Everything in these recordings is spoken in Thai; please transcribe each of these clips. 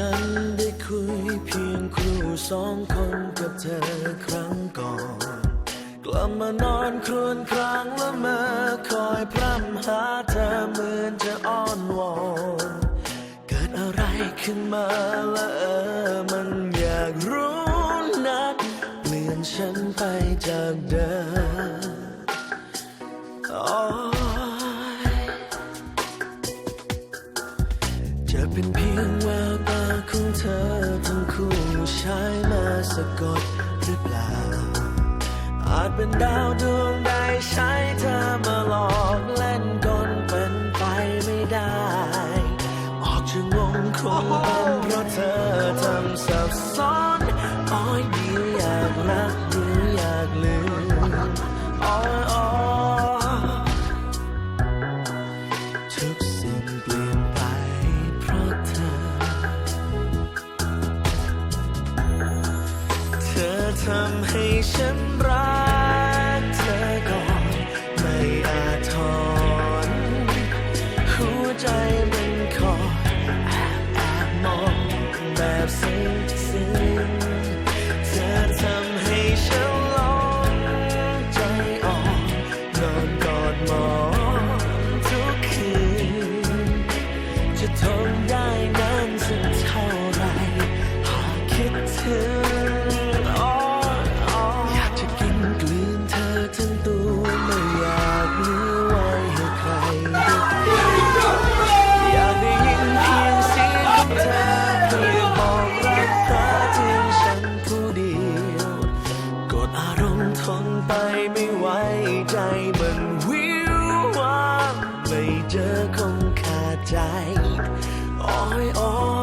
ฉันได้คุยเพียงครูสองคนกับเธอครั้งก่อน กลับมานอนครวญครางละเมอคอยพร่ำหาเธอเหมือนจะอ้อนวอน เกิดอะไรขึ้นมาละเออมันอยากรู้นัก เปลี่ยนฉันไปจากเดิมโเธอทั้งคู่ใช้มาสะกดหรือเปล่า อาจเป็นดาวดวงใดใช้เธอมาหลอกเล่นกลเป็นไปไม่ได้ ออกจะงงคงเป็นเพราะเธอทำสับซ้อนอ้อยดีอยากรักำให้ฉันรักเธอก่อน ไม่อาจอนหัวใจมันคอยแอบแอบมองแบบซึ้งๆเธอทำให้ฉันหลงใจอ่อนนอนกอดมอง ทนไปไม่ไหวใจมันวิววางไม่เจอคงขาดใจอ้อยอ้อย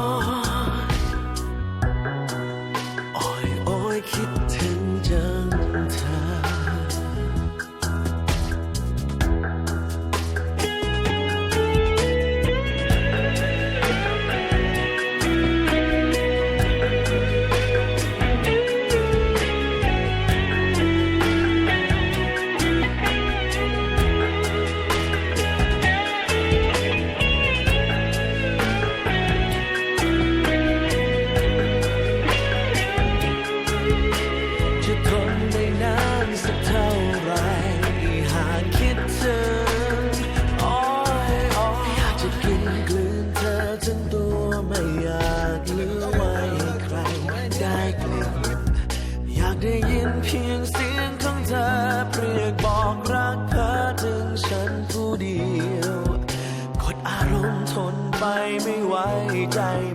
time.